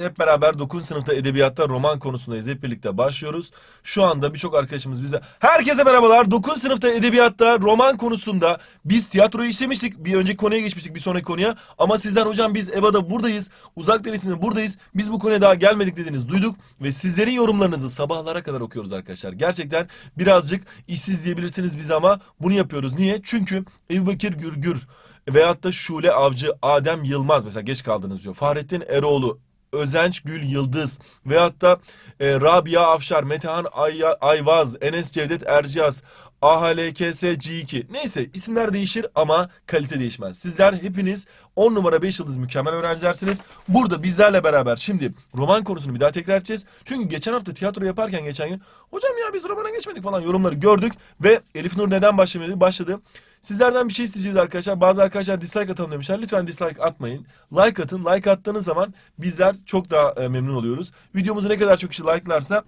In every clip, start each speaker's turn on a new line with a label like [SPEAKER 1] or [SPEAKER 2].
[SPEAKER 1] Hep beraber 9. sınıfta edebiyatta roman konusundayız. Hep birlikte başlıyoruz. Şu anda birçok arkadaşımız bize... Herkese merhabalar. 9. sınıfta edebiyatta roman konusunda biz tiyatroyu işlemiştik. Bir önceki konuya geçmiştik bir sonraki konuya. Ama sizden hocam biz EBA'da buradayız. Uzak denetimde buradayız. Biz bu konuya daha gelmedik dediğiniz duyduk. Ve sizlerin yorumlarınızı sabahlara kadar okuyoruz arkadaşlar. Gerçekten birazcık işsiz diyebilirsiniz bize ama bunu yapıyoruz. Niye? Çünkü Ebu Bekir Gürgür veyahut da Şule Avcı, Adem Yılmaz mesela geç kaldınız diyor. Fahrettin Eroğlu, Özenç Gül Yıldız veyahut da e, Rabia Afşar, Metehan Ay Ayvaz, Enes Cevdet Erciyaz, AHLKS G2 neyse isimler değişir ama kalite değişmez. Sizler hepiniz 10 numara 5 yıldız mükemmel öğrencilersiniz. Burada bizlerle beraber şimdi roman konusunu bir daha tekrar edeceğiz. Çünkü geçen hafta tiyatro yaparken geçen gün hocam ya biz romana geçmedik falan yorumları gördük ve Elif Nur neden başlamadı? Başladı. Sizlerden bir şey isteyeceğiz arkadaşlar. Bazı arkadaşlar dislike atalım demişler. Lütfen dislike atmayın. Like atın. Like attığınız zaman bizler çok daha e, memnun oluyoruz. Videomuzu ne kadar çok kişi like'larsa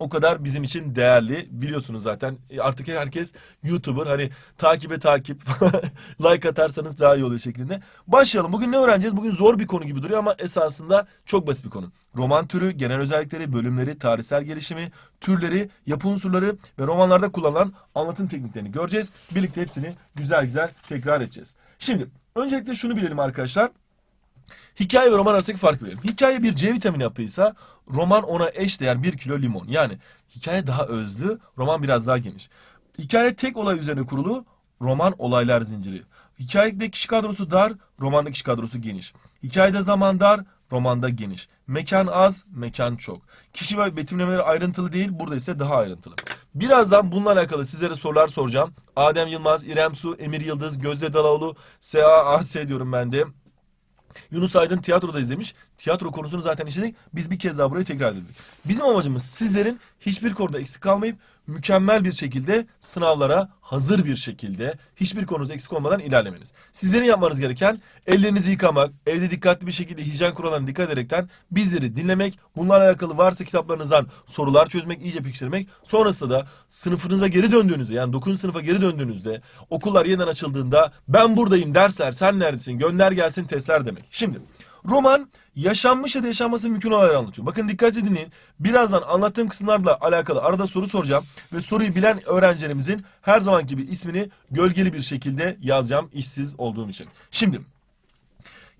[SPEAKER 1] o kadar bizim için değerli. Biliyorsunuz zaten E, artık herkes YouTuber. Hani takibe takip, like atarsanız daha iyi oluyor şeklinde. Başlayalım. Bugün ne öğreneceğiz? Bugün zor bir konu gibi duruyor ama esasında çok basit bir konu. Roman türü, genel özellikleri, bölümleri, tarihsel gelişimi, türleri, yapı unsurları ve romanlarda kullanılan anlatım tekniklerini göreceğiz. Birlikte hepsini güzel güzel tekrar edeceğiz. Şimdi öncelikle şunu bilelim arkadaşlar. Hikaye ve roman arasındaki farkı bilelim. Hikaye bir C vitamini yapıysa roman ona eş değer 1 kilo limon. Yani hikaye daha özlü, roman biraz daha geniş. Hikaye tek olay üzerine kurulu, roman olaylar zinciri. Hikayede kişi kadrosu dar, romanda kişi kadrosu geniş. Hikayede zaman dar, romanda geniş. Mekan az, mekan çok. Kişi ve betimlemeleri ayrıntılı değil, burada ise daha ayrıntılı. Birazdan bununla alakalı sizlere sorular soracağım. Adem Yılmaz, İrem Su, Emir Yıldız, Gözde Dalaoğlu, S.A.A.S. diyorum ben de. Yunus Aydın tiyatroda izlemiş. Tiyatro konusunu zaten işledik. Biz bir kez daha burayı tekrar edelim. Bizim amacımız sizlerin hiçbir konuda eksik kalmayıp mükemmel bir şekilde sınavlara hazır bir şekilde hiçbir konunuz eksik olmadan ilerlemeniz. Sizlerin yapmanız gereken ellerinizi yıkamak, evde dikkatli bir şekilde hijyen kurallarına dikkat ederekten bizleri dinlemek, bunlarla alakalı varsa kitaplarınızdan sorular çözmek, iyice pekiştirmek. Sonrasında da sınıfınıza geri döndüğünüzde yani 9. sınıfa geri döndüğünüzde okullar yeniden açıldığında ben buradayım dersler, sen neredesin, gönder gelsin testler demek. Şimdi Roman yaşanmış ya da yaşanması mümkün olayları anlatıyor. Bakın dikkatli dinleyin. Birazdan anlattığım kısımlarla alakalı arada soru soracağım. Ve soruyu bilen öğrencilerimizin her zaman gibi ismini gölgeli bir şekilde yazacağım işsiz olduğum için. Şimdi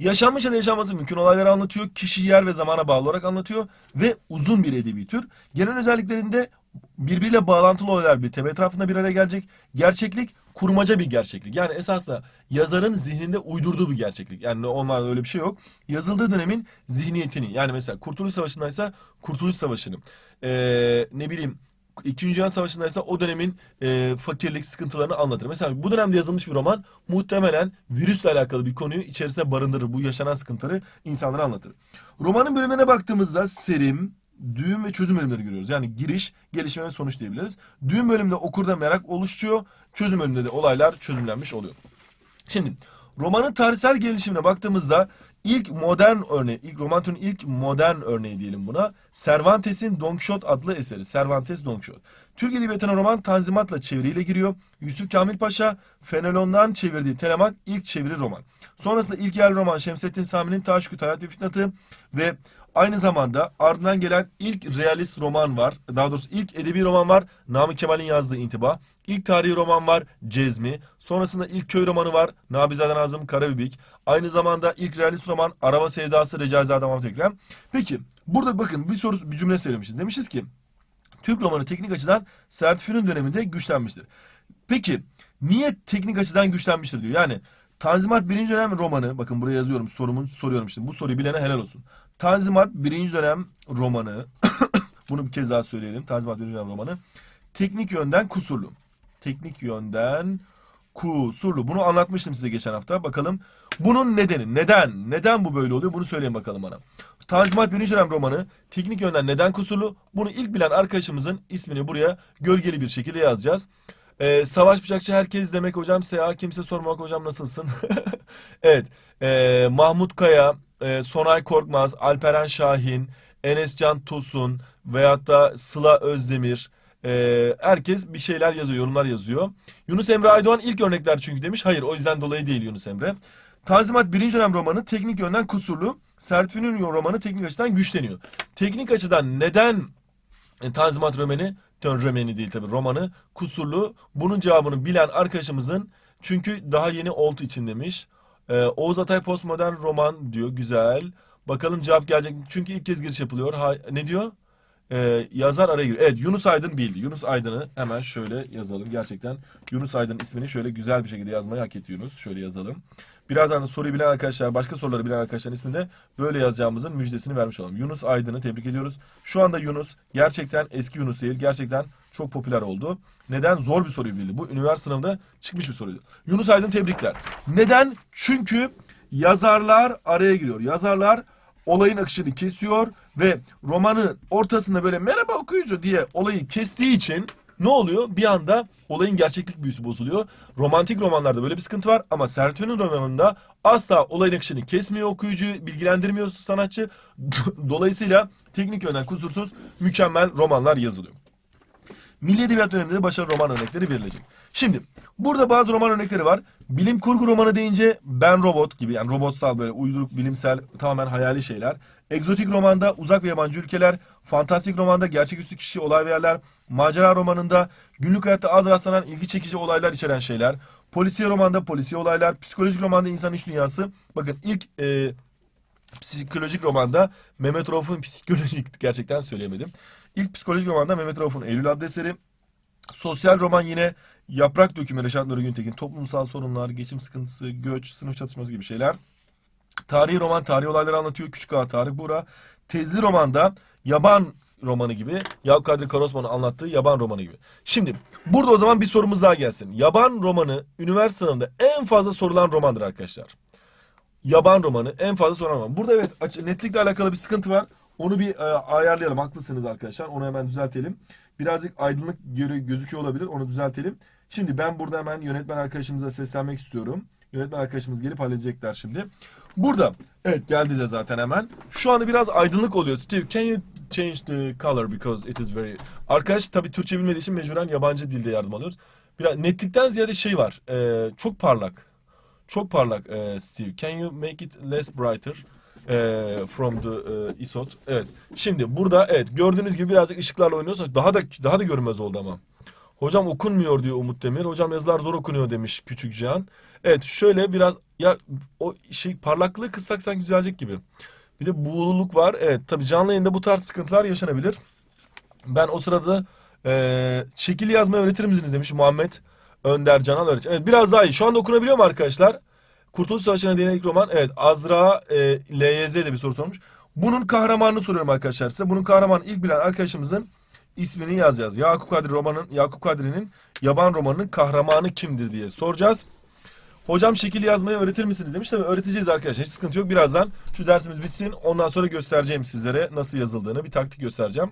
[SPEAKER 1] Yaşanmış ya da yaşanması mümkün olayları anlatıyor. Kişi, yer ve zamana bağlı olarak anlatıyor. Ve uzun bir edebi tür. Genel özelliklerinde birbiriyle bağlantılı olaylar bir tema etrafında bir araya gelecek. Gerçeklik kurmaca bir gerçeklik. Yani esasında yazarın zihninde uydurduğu bir gerçeklik. Yani onlarda öyle bir şey yok. Yazıldığı dönemin zihniyetini yani mesela Kurtuluş Savaşı'ndaysa Kurtuluş Savaşı'nı ee, ne bileyim İkinci Dünya Savaşı'ndaysa o dönemin e, fakirlik sıkıntılarını anlatır. Mesela bu dönemde yazılmış bir roman muhtemelen virüsle alakalı bir konuyu içerisine barındırır. Bu yaşanan sıkıntıları insanlara anlatır. Romanın bölümlerine baktığımızda serim, düğüm ve çözüm bölümleri görüyoruz. Yani giriş, gelişme ve sonuç diyebiliriz. Düğüm bölümünde okurda merak oluşuyor. Çözüm bölümünde de olaylar çözümlenmiş oluyor. Şimdi romanın tarihsel gelişimine baktığımızda ilk modern örneği, ilk roman türünün ilk modern örneği diyelim buna. Cervantes'in Don Quixote adlı eseri. Cervantes Don Quixote. Türk Edebiyatı'na roman Tanzimat'la çeviriyle giriyor. Yusuf Kamil Paşa Fenelon'dan çevirdiği Telemak ilk çeviri roman. Sonrasında ilk yerli roman Şemsettin Sami'nin Taşkut Hayat ve Fitnatı ve Aynı zamanda ardından gelen ilk realist roman var. Daha doğrusu ilk edebi roman var. Namık Kemal'in yazdığı İntiba. İlk tarihi roman var Cezmi. Sonrasında ilk köy romanı var Nabizade Nazım Karabibik. Aynı zamanda ilk realist roman Araba Sevdası Recaizade Mahmut Ekrem. Peki burada bakın bir soru bir cümle söylemişiz. Demişiz ki Türk romanı teknik açıdan Sertfünun döneminde güçlenmiştir. Peki niye teknik açıdan güçlenmiştir diyor. Yani Tanzimat birinci dönem romanı bakın buraya yazıyorum sorumun soruyorum işte bu soruyu bilene helal olsun. Tanzimat birinci dönem romanı bunu bir kez daha söyleyelim. Tanzimat birinci dönem romanı teknik yönden kusurlu. Teknik yönden kusurlu. Bunu anlatmıştım size geçen hafta. Bakalım bunun nedeni. Neden? Neden bu böyle oluyor? Bunu söyleyin bakalım bana. Tanzimat birinci dönem romanı teknik yönden neden kusurlu? Bunu ilk bilen arkadaşımızın ismini buraya gölgeli bir şekilde yazacağız. Ee, Savaş Bıçakçı herkes demek hocam. Seha kimse sormak hocam nasılsın? evet. Ee, Mahmut Kaya, e, Sonay Korkmaz, Alperen Şahin, Enes Can Tosun veyahut da Sıla Özdemir. e, herkes bir şeyler yazıyor, yorumlar yazıyor. Yunus Emre Aydoğan ilk örnekler çünkü demiş. Hayır o yüzden dolayı değil Yunus Emre. Tanzimat birinci dönem romanı teknik yönden kusurlu. Sertfin'in romanı teknik açıdan güçleniyor. Teknik açıdan neden e, Tanzimat Römeni, tön Römeni değil tabii romanı kusurlu. Bunun cevabını bilen arkadaşımızın çünkü daha yeni old için demiş. Ee, Oğuz Atay postmodern roman diyor. Güzel. Bakalım cevap gelecek. Çünkü ilk kez giriş yapılıyor. Ha, ne diyor? Ee, yazar araya giriyor. Evet Yunus Aydın bildi. Yunus Aydın'ı hemen şöyle yazalım. Gerçekten Yunus Aydın ismini şöyle güzel bir şekilde yazmayı hak etti Yunus. Şöyle yazalım. Birazdan da soruyu bilen arkadaşlar, başka soruları bilen arkadaşların ismini de böyle yazacağımızın müjdesini vermiş olalım. Yunus Aydın'ı tebrik ediyoruz. Şu anda Yunus gerçekten eski Yunus değil. Gerçekten çok popüler oldu. Neden? Zor bir soruyu bildi. Bu üniversite sınavında çıkmış bir soruydu. Yunus Aydın tebrikler. Neden? Çünkü yazarlar araya giriyor. Yazarlar olayın akışını kesiyor ve romanın ortasında böyle merhaba okuyucu diye olayı kestiği için ne oluyor? Bir anda olayın gerçeklik büyüsü bozuluyor. Romantik romanlarda böyle bir sıkıntı var ama Sertün'ün romanında asla olayın akışını kesmiyor okuyucuyu, bilgilendirmiyor sanatçı. Dolayısıyla teknik yönden kusursuz mükemmel romanlar yazılıyor. Milli Edebiyat döneminde de başarılı roman örnekleri verilecek. Şimdi burada bazı roman örnekleri var. Bilim kurgu romanı deyince Ben Robot gibi yani robotsal böyle uyduruk bilimsel tamamen hayali şeyler. Egzotik romanda uzak ve yabancı ülkeler, fantastik romanda gerçeküstü kişi olay ve yerler, macera romanında günlük hayatta az rastlanan ilgi çekici olaylar içeren şeyler, polisiye romanda polisiye olaylar, psikolojik romanda insan iç dünyası. Bakın ilk e, psikolojik romanda Mehmet Rauf'un psikolojik gerçekten söyleyemedim. İlk psikolojik romanda Mehmet Rauf'un Eylül adlı eseri. Sosyal roman yine Yaprak Dökümü Reşat Nuri Güntekin. Toplumsal sorunlar, geçim sıkıntısı, göç, sınıf çatışması gibi şeyler. Tarihi roman tarihi olayları anlatıyor. Küçük Ağa Tarık Buğra. Tezli romanda Yaban romanı gibi. Yakup Kadri Karosman'ın anlattığı Yaban romanı gibi. Şimdi burada o zaman bir sorumuz daha gelsin. Yaban romanı üniversite sınavında en fazla sorulan romandır arkadaşlar. Yaban romanı en fazla sorulan roman. Burada evet netlikle alakalı bir sıkıntı var. Onu bir e, ayarlayalım. Haklısınız arkadaşlar. Onu hemen düzeltelim. Birazcık aydınlık gözüküyor olabilir. Onu düzeltelim. Şimdi ben burada hemen yönetmen arkadaşımıza seslenmek istiyorum. Yönetmen arkadaşımız gelip halledecekler şimdi. Burada evet geldi de zaten hemen. Şu anda biraz aydınlık oluyor. Steve can you change the color because it is very... Arkadaş tabii Türkçe bilmediği için mecburen yabancı dilde yardım alıyoruz. Biraz netlikten ziyade şey var. e, çok parlak. Çok parlak e, Steve. Can you make it less brighter? E, from the e, ISOT. Evet. Şimdi burada evet gördüğünüz gibi birazcık ışıklarla oynuyorsa daha da daha da görünmez oldu ama. Hocam okunmuyor diyor Umut Demir. Hocam yazılar zor okunuyor demiş Küçük Cihan. Evet şöyle biraz ya o şey parlaklığı kıssak sanki düzelecek gibi. Bir de buğululuk var. Evet tabii canlı yayında bu tarz sıkıntılar yaşanabilir. Ben o sırada e, şekil yazmayı öğretir misiniz demiş Muhammed Önder Canal öğretmen. Evet biraz daha iyi. Şu anda okunabiliyor mu arkadaşlar? Kurtuluş Savaşı'na değinen roman. Evet Azra e, LYZ de bir soru sormuş. Bunun kahramanını soruyorum arkadaşlar size. Bunun kahramanı ilk bilen arkadaşımızın ismini yazacağız. Yakup Kadri romanın Yakup Kadri'nin Yaban romanının kahramanı kimdir diye soracağız. Hocam şekil yazmayı öğretir misiniz demiş. Tabii öğreteceğiz arkadaşlar. Hiç sıkıntı yok. Birazdan şu dersimiz bitsin. Ondan sonra göstereceğim sizlere nasıl yazıldığını. Bir taktik göstereceğim.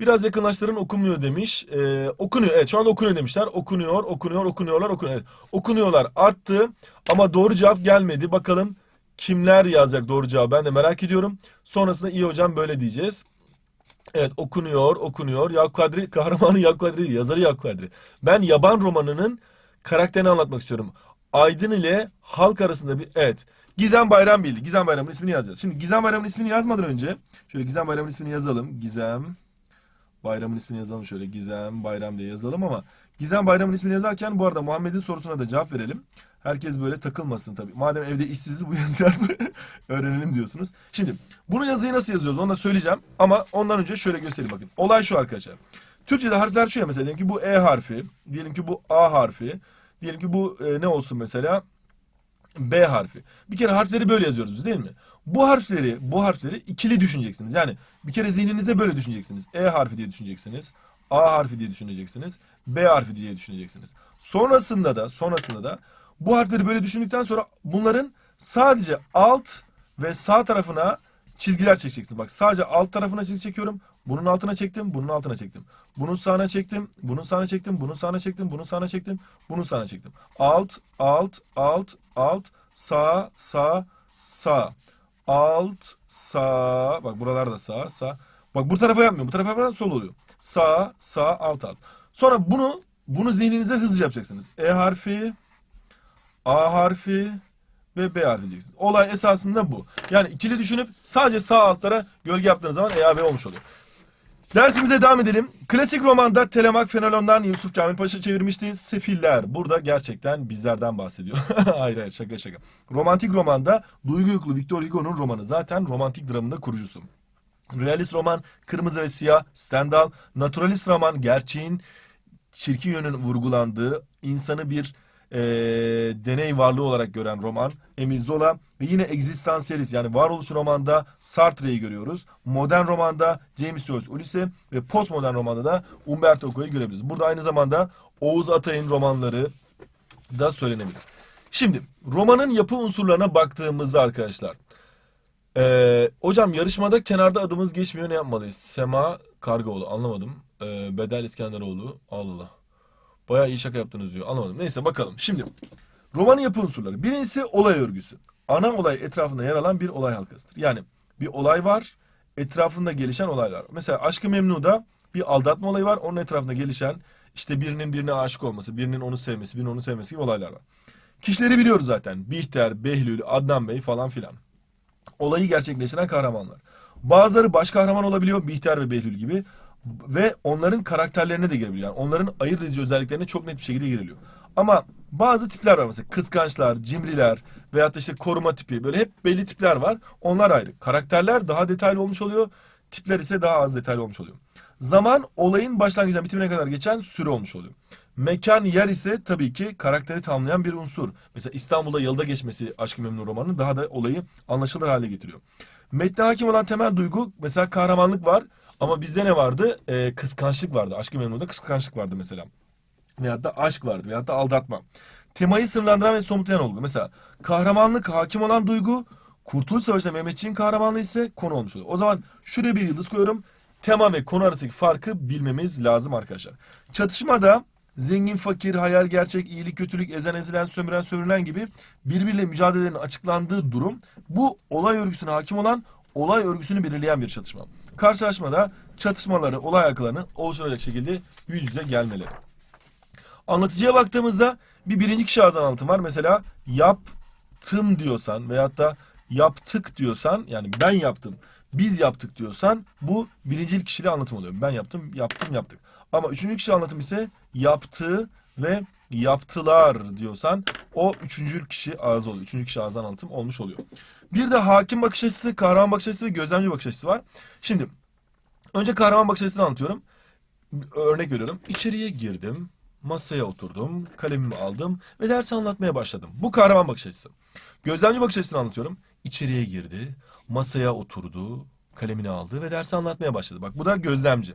[SPEAKER 1] Biraz yakınlaştırın okunmuyor demiş. Ee, okunuyor. Evet şu anda okunuyor demişler. Okunuyor, okunuyor, okunuyorlar, okunuyor. Evet, okunuyorlar arttı ama doğru cevap gelmedi. Bakalım kimler yazacak doğru cevabı ben de merak ediyorum. Sonrasında iyi hocam böyle diyeceğiz. Evet okunuyor, okunuyor. Yakup Kadri, kahramanı Yakup Kadri değil, yazarı Yakup Kadri. Ben Yaban romanının karakterini anlatmak istiyorum. Aydın ile halk arasında bir... Evet. Gizem Bayram bildi. Gizem Bayram'ın ismini yazacağız. Şimdi Gizem Bayram'ın ismini yazmadan önce... Şöyle Gizem Bayram'ın ismini yazalım. Gizem... Bayramın ismini yazalım şöyle Gizem Bayram diye yazalım ama Gizem Bayram'ın ismini yazarken bu arada Muhammed'in sorusuna da cevap verelim. Herkes böyle takılmasın tabii. Madem evde işsiziz bu yazı yazmayı öğrenelim diyorsunuz. Şimdi bunu yazıyı nasıl yazıyoruz onu da söyleyeceğim ama ondan önce şöyle göstereyim bakın. Olay şu arkadaşlar. Türkçe'de harfler şu ya mesela diyelim ki bu E harfi, diyelim ki bu A harfi, diyelim ki bu e, ne olsun mesela B harfi. Bir kere harfleri böyle yazıyoruz biz değil mi? Bu harfleri, bu harfleri ikili düşüneceksiniz. Yani bir kere zihninize böyle düşüneceksiniz. E harfi diye düşüneceksiniz. A harfi diye düşüneceksiniz. B harfi diye düşüneceksiniz. Sonrasında da, sonrasında da bu harfleri böyle düşündükten sonra bunların sadece alt ve sağ tarafına çizgiler çekeceksiniz. Bak sadece alt tarafına çizgi çekiyorum. Bunun altına çektim, bunun altına çektim. Bunun sağına çektim, bunun sağına çektim, bunun sağına çektim, bunun sağına çektim, bunun sağına çektim. Alt, alt, alt, alt, sağ, sağ, sağ. Alt, sağ. Bak buralar da sağ, sağ. Bak bu tarafa yapmıyorum. Bu tarafa yaparsam sol oluyor. Sağ, sağ, alt, alt. Sonra bunu bunu zihninize hızlıca yapacaksınız. E harfi, A harfi, ve B harfi diyeceksiniz. Olay esasında bu. Yani ikili düşünüp sadece sağ altlara gölge yaptığınız zaman E, A, B olmuş oluyor. Dersimize devam edelim. Klasik romanda Telemak Fenelon'dan Yusuf Kamil Paşa çevirmişti. Sefiller. Burada gerçekten bizlerden bahsediyor. hayır hayır şaka şaka. Romantik romanda Duygu Yüklü Victor Hugo'nun romanı. Zaten romantik dramında kurucusu. Realist roman Kırmızı ve Siyah, Stendhal, Naturalist roman gerçeğin çirkin yönün vurgulandığı, insanı bir eee, deney varlığı olarak gören roman Emile Zola ve yine egzistansiyelist yani varoluş romanda Sartre'yi görüyoruz. Modern romanda James Joyce Ulisse ve postmodern romanda da Umberto Eco'yu görebiliriz. Burada aynı zamanda Oğuz Atay'ın romanları da söylenebilir. Şimdi romanın yapı unsurlarına baktığımızda arkadaşlar ee, hocam yarışmada kenarda adımız geçmiyor ne yapmalıyız? Sema Kargoğlu anlamadım. Ee, Bedel İskenderoğlu Allah. Bayağı iyi şaka yaptınız diyor anlamadım. Neyse bakalım. Şimdi romanın yapı unsurları. Birincisi olay örgüsü. Ana olay etrafında yer alan bir olay halkasıdır. Yani bir olay var etrafında gelişen olaylar. Mesela Aşkı Memnu'da bir aldatma olayı var. Onun etrafında gelişen işte birinin birine aşık olması, birinin onu sevmesi, birinin onu sevmesi gibi olaylar var. Kişileri biliyoruz zaten. Bihter, Behlül, Adnan Bey falan filan olayı gerçekleştiren kahramanlar. Bazıları baş kahraman olabiliyor Bihter ve Behlül gibi ve onların karakterlerine de girebiliyor. Yani onların ayırt edici özelliklerine çok net bir şekilde giriliyor. Ama bazı tipler var mesela kıskançlar, cimriler veyahut da işte koruma tipi böyle hep belli tipler var. Onlar ayrı. Karakterler daha detaylı olmuş oluyor. Tipler ise daha az detaylı olmuş oluyor. Zaman olayın başlangıcından bitimine kadar geçen süre olmuş oluyor. Mekan, yer ise tabii ki karakteri tamamlayan bir unsur. Mesela İstanbul'da yılda geçmesi Aşk-ı Memnu romanının daha da olayı anlaşılır hale getiriyor. Metne hakim olan temel duygu mesela kahramanlık var ama bizde ne vardı? Ee, kıskançlık vardı. Aşk-ı Memnu'da kıskançlık vardı mesela. Veyahut da aşk vardı veyahut da aldatma. Temayı sınırlandıran ve somutlayan olgu. Mesela kahramanlık hakim olan duygu, Kurtuluş Savaşı'nda Mehmetçiğin kahramanlığı ise konu olmuş oluyor. O zaman şuraya bir yıldız koyuyorum. Tema ve konu arasındaki farkı bilmemiz lazım arkadaşlar. Çatışmada zengin fakir, hayal gerçek, iyilik kötülük, ezen ezilen, sömüren sömürülen gibi birbiriyle mücadelenin açıklandığı durum bu olay örgüsüne hakim olan olay örgüsünü belirleyen bir çatışma. Karşılaşmada çatışmaları, olay akılarını oluşturacak şekilde yüz yüze gelmeleri. Anlatıcıya baktığımızda bir birinci ağızdan anlatım var. Mesela yaptım diyorsan veyahut da yaptık diyorsan yani ben yaptım, biz yaptık diyorsan bu birinci kişili anlatım oluyor. Ben yaptım, yaptım, yaptık. Ama üçüncü kişi anlatım ise yaptı ve yaptılar diyorsan o üçüncü kişi ağız oluyor. Üçüncü kişi ağızdan anlatım olmuş oluyor. Bir de hakim bakış açısı, kahraman bakış açısı ve gözlemci bakış açısı var. Şimdi önce kahraman bakış açısını anlatıyorum. Örnek veriyorum. İçeriye girdim, masaya oturdum, kalemimi aldım ve ders anlatmaya başladım. Bu kahraman bakış açısı. Gözlemci bakış açısını anlatıyorum. İçeriye girdi, masaya oturdu, kalemini aldı ve ders anlatmaya başladı. Bak bu da gözlemci.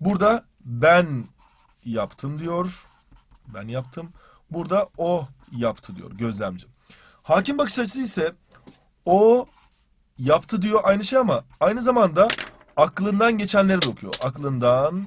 [SPEAKER 1] Burada ben yaptım diyor. Ben yaptım. Burada o yaptı diyor gözlemci. Hakim bakış açısı ise o yaptı diyor aynı şey ama aynı zamanda aklından geçenleri de okuyor. Aklından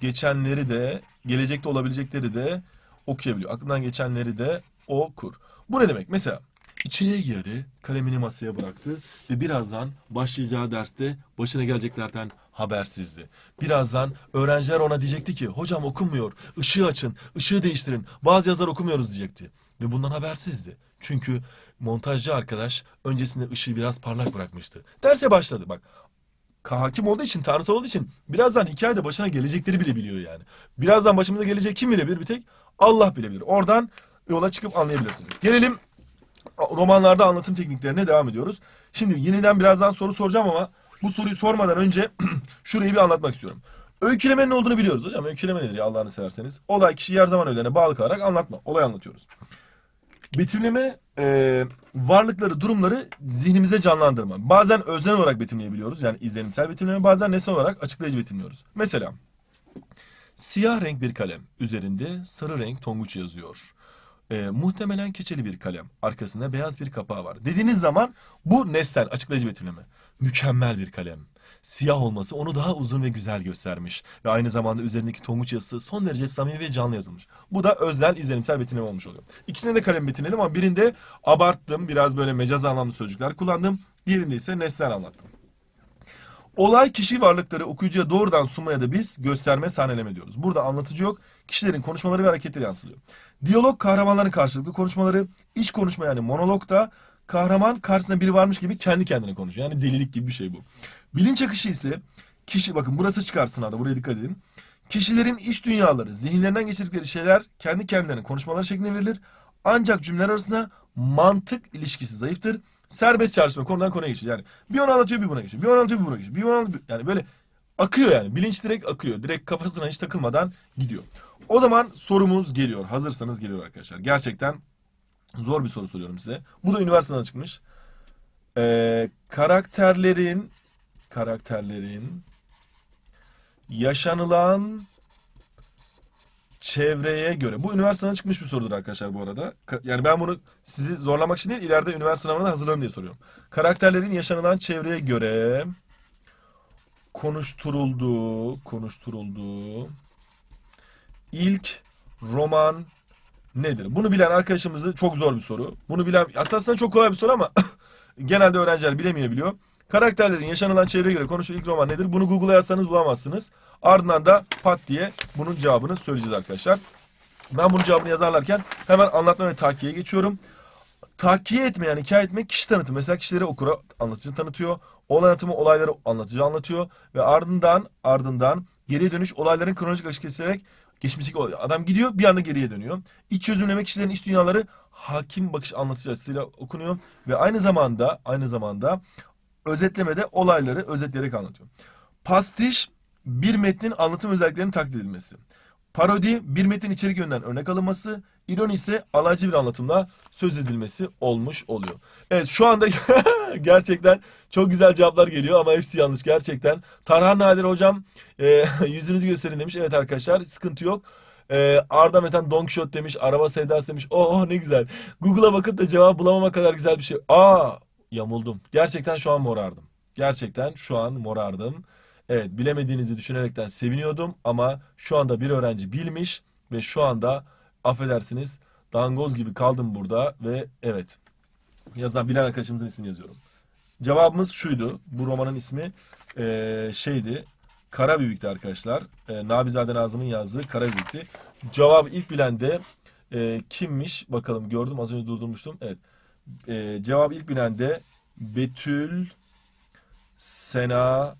[SPEAKER 1] geçenleri de gelecekte olabilecekleri de okuyabiliyor. Aklından geçenleri de okur. Bu ne demek? Mesela içeriye girdi, kalemini masaya bıraktı ve birazdan başlayacağı derste başına geleceklerden habersizdi. Birazdan öğrenciler ona diyecekti ki hocam okunmuyor, ışığı açın, ışığı değiştirin, bazı yazılar okumuyoruz diyecekti. Ve bundan habersizdi. Çünkü montajcı arkadaş öncesinde ışığı biraz parlak bırakmıştı. Derse başladı bak. Hakim olduğu için, tanrısal olduğu için birazdan hikayede başına gelecekleri bile biliyor yani. Birazdan başımıza gelecek kim bilebilir bir tek? Allah bilebilir. Oradan yola çıkıp anlayabilirsiniz. Gelelim romanlarda anlatım tekniklerine devam ediyoruz. Şimdi yeniden birazdan soru soracağım ama bu soruyu sormadan önce şurayı bir anlatmak istiyorum. Öykülemenin ne olduğunu biliyoruz hocam. Öyküleme nedir ya Allah'ını severseniz? Olay kişi her zaman öğelerine bağlı kalarak anlatma. Olay anlatıyoruz. Betimleme e, varlıkları, durumları zihnimize canlandırma. Bazen öznel olarak betimleyebiliyoruz. Yani izlenimsel betimleme. Bazen nesnel olarak açıklayıcı betimliyoruz. Mesela siyah renk bir kalem. Üzerinde sarı renk tonguç yazıyor. E, muhtemelen keçeli bir kalem. Arkasında beyaz bir kapağı var. Dediğiniz zaman bu nesnel açıklayıcı betimleme. Mükemmel bir kalem. Siyah olması onu daha uzun ve güzel göstermiş. Ve aynı zamanda üzerindeki tonguç yazısı son derece samimi ve canlı yazılmış. Bu da özel izlenimsel betimleme olmuş oluyor. İkisine de kalem betimledim ama birinde abarttım. Biraz böyle mecaz anlamlı sözcükler kullandım. Diğerinde ise nesnel anlattım. Olay kişi varlıkları okuyucuya doğrudan sunmaya da biz gösterme sahneleme diyoruz. Burada anlatıcı yok. kişilerin konuşmaları ve hareketleri yansıtılıyor. Diyalog kahramanların karşılıklı konuşmaları, iç konuşma yani monologda kahraman karşısında biri varmış gibi kendi kendine konuşuyor. Yani delilik gibi bir şey bu. Bilinç akışı ise kişi bakın burası çıkar sınavda buraya dikkat edin. Kişilerin iç dünyaları, zihinlerinden geçirdikleri şeyler kendi kendilerine konuşmalar şeklinde verilir. Ancak cümleler arasında mantık ilişkisi zayıftır. Serbest çağrışma konudan konuya geçiyor. Yani bir onu anlatıyor bir buna geçiyor. Bir onu anlatıyor bir buna geçiyor. Bir onu anlatıyor. Yani böyle akıyor yani. Bilinç direkt akıyor. Direkt kafasına hiç takılmadan gidiyor. O zaman sorumuz geliyor. Hazırsanız geliyor arkadaşlar. Gerçekten zor bir soru soruyorum size. Bu da üniversiteden çıkmış. Ee, karakterlerin karakterlerin yaşanılan çevreye göre. Bu üniversiteden çıkmış bir sorudur arkadaşlar bu arada. Yani ben bunu sizi zorlamak için değil, ileride üniversite sınavına hazırlanın diye soruyorum. Karakterlerin yaşanılan çevreye göre konuşturulduğu, konuşturulduğu ilk roman nedir? Bunu bilen arkadaşımızı çok zor bir soru. Bunu bilen aslında çok kolay bir soru ama genelde öğrenciler bilemeyebiliyor. Karakterlerin yaşanılan çevreye göre konuşulan ilk roman nedir? Bunu Google'a yazsanız bulamazsınız. Ardından da pat diye bunun cevabını söyleyeceğiz arkadaşlar. Ben bunun cevabını yazarlarken hemen anlatma ve takiye geçiyorum. Takiye etme yani hikaye etmek kişi tanıtım. Mesela kişileri okura anlatıcı tanıtıyor. Olay anlatımı olayları anlatıcı anlatıyor. Ve ardından ardından geriye dönüş olayların kronolojik akışı kesilerek geçmişteki. Adam gidiyor bir anda geriye dönüyor. İç çözümleme kişilerin iç dünyaları hakim bakış anlatıcı açısıyla okunuyor. Ve aynı zamanda aynı zamanda özetlemede olayları özetleyerek anlatıyor. Pastiş bir metnin anlatım özelliklerinin taklit edilmesi. Parodi bir metnin içerik yönünden örnek alınması, ironi ise alaycı bir anlatımla söz edilmesi olmuş oluyor. Evet şu anda gerçekten çok güzel cevaplar geliyor ama hepsi yanlış gerçekten. Tarhan Nadir hocam e, yüzünüzü gösterin demiş. Evet arkadaşlar sıkıntı yok. E, Arda Metan Don Quixote demiş. Araba sevdası demiş. Oh, oh ne güzel. Google'a bakıp da cevap bulamama kadar güzel bir şey. Aa yamuldum. Gerçekten şu an morardım. Gerçekten şu an morardım. Evet bilemediğinizi düşünerekten seviniyordum ama şu anda bir öğrenci bilmiş ve şu anda affedersiniz dangoz gibi kaldım burada ve evet yazan bilen arkadaşımızın ismini yazıyorum. Cevabımız şuydu. Bu romanın ismi eee, şeydi. Karabüyük'tü arkadaşlar. Eee Nabizade Nazım'ın yazdığı Karabüyük'tü. Cevabı ilk bilen de eee, kimmiş? Bakalım gördüm az önce durdurmuştum. Evet. Eee cevabı ilk bilen de Betül Sena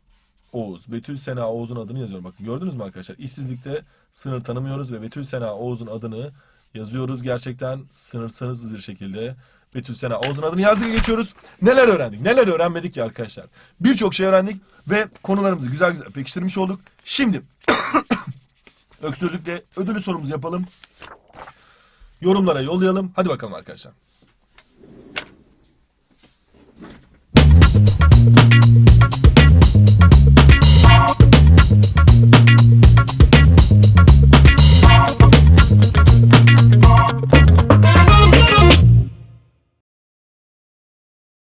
[SPEAKER 1] Oğuz. Betül Sena Oğuz'un adını yazıyorum. Bakın gördünüz mü arkadaşlar? İşsizlikte sınır tanımıyoruz ve Betül Sena Oğuz'un adını yazıyoruz. Gerçekten sınırsız bir şekilde Betül Sena Oğuz'un adını yazdık geçiyoruz. Neler öğrendik? Neler öğrenmedik ya arkadaşlar? Birçok şey öğrendik ve konularımızı güzel güzel pekiştirmiş olduk. Şimdi öksürlükle ödülü sorumuzu yapalım. Yorumlara yollayalım. Hadi bakalım arkadaşlar. Thank you.